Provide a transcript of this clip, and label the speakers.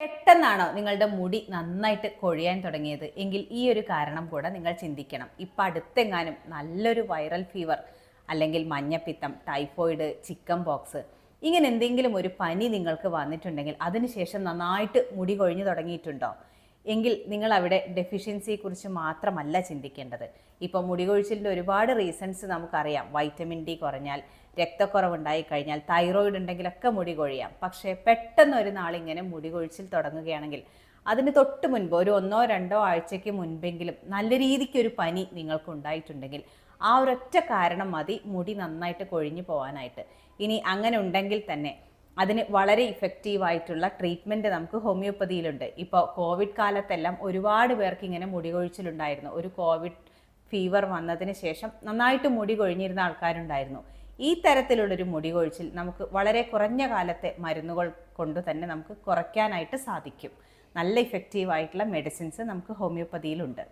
Speaker 1: പെട്ടെന്നാണോ നിങ്ങളുടെ മുടി നന്നായിട്ട് കൊഴിയാൻ തുടങ്ങിയത്? എങ്കിൽ ഈ ഒരു കാരണം കൂടെ നിങ്ങൾ ചിന്തിക്കണം. ഇപ്പം അടുത്തെങ്ങാനും നല്ലൊരു വൈറൽ ഫീവർ അല്ലെങ്കിൽ മഞ്ഞപ്പിത്തം ടൈഫോയിഡ് ചിക്കൻ ബോക്സ് ഇങ്ങനെ എന്തെങ്കിലും ഒരു പനി നിങ്ങൾക്ക് വന്നിട്ടുണ്ടെങ്കിൽ അതിനുശേഷം നന്നായിട്ട് മുടി കൊഴിഞ്ഞു തുടങ്ങിയിട്ടുണ്ടോ? എങ്കിൽ നിങ്ങൾ അവിടെ ഡെഫിഷ്യൻസിയെക്കുറിച്ച് മാത്രമല്ല ചിന്തിക്കേണ്ടത്. ഇപ്പോൾ മുടികൊഴിച്ചിലിന്റെ ഒരുപാട് റീസൺസ് നമുക്കറിയാം. വൈറ്റമിൻ ഡി കുറഞ്ഞാൽ രക്തക്കുറവുണ്ടായി കഴിഞ്ഞാൽ തൈറോയിഡ് ഉണ്ടെങ്കിലൊക്കെ മുടി കൊഴിയാം. പക്ഷേ പെട്ടെന്ന് ഒരു നാളിങ്ങനെ മുടി കൊഴിച്ചിൽ തുടങ്ങുകയാണെങ്കിൽ അതിന് തൊട്ട് മുൻപ് ഒരു ഒന്നോ രണ്ടോ ആഴ്ചയ്ക്ക് മുൻപെങ്കിലും നല്ല രീതിക്ക് ഒരു പനി നിങ്ങൾക്ക് ഉണ്ടായിട്ടുണ്ടെങ്കിൽ ആ ഒരൊറ്റ കാരണം മതി മുടി നന്നായിട്ട് കൊഴിഞ്ഞു പോകാനായിട്ട് ഇനി അങ്ങനെ ഉണ്ടെങ്കിൽ തന്നെ അതിന് വളരെ ഇഫക്റ്റീവ് ആയിട്ടുള്ള ട്രീറ്റ്മെന്റ് നമുക്ക് ഹോമിയോപ്പതിയിലുണ്ട് ഇപ്പോൾ കോവിഡ് കാലത്തെല്ലാം ഒരുപാട് പേർക്ക് ഇങ്ങനെ മുടി കൊഴിച്ചിലുണ്ടായിരുന്നു ഒരു കോവിഡ് ഫീവർ വന്നതിന് ശേഷം നന്നായിട്ട് മുടി കൊഴിഞ്ഞിരുന്ന ആൾക്കാരുണ്ടായിരുന്നു. ഈ തരത്തിലുള്ളൊരു മുടി കൊഴിച്ചിൽ നമുക്ക് വളരെ കുറഞ്ഞ കാലത്തെ മരുന്നുകൾ കൊണ്ട് തന്നെ നമുക്ക് കുറയ്ക്കാനായിട്ട് സാധിക്കും. നല്ല ഇഫക്റ്റീവ് ആയിട്ടുള്ള മെഡിസിൻസ് നമുക്ക് ഹോമിയോപ്പതിയിലുണ്ട്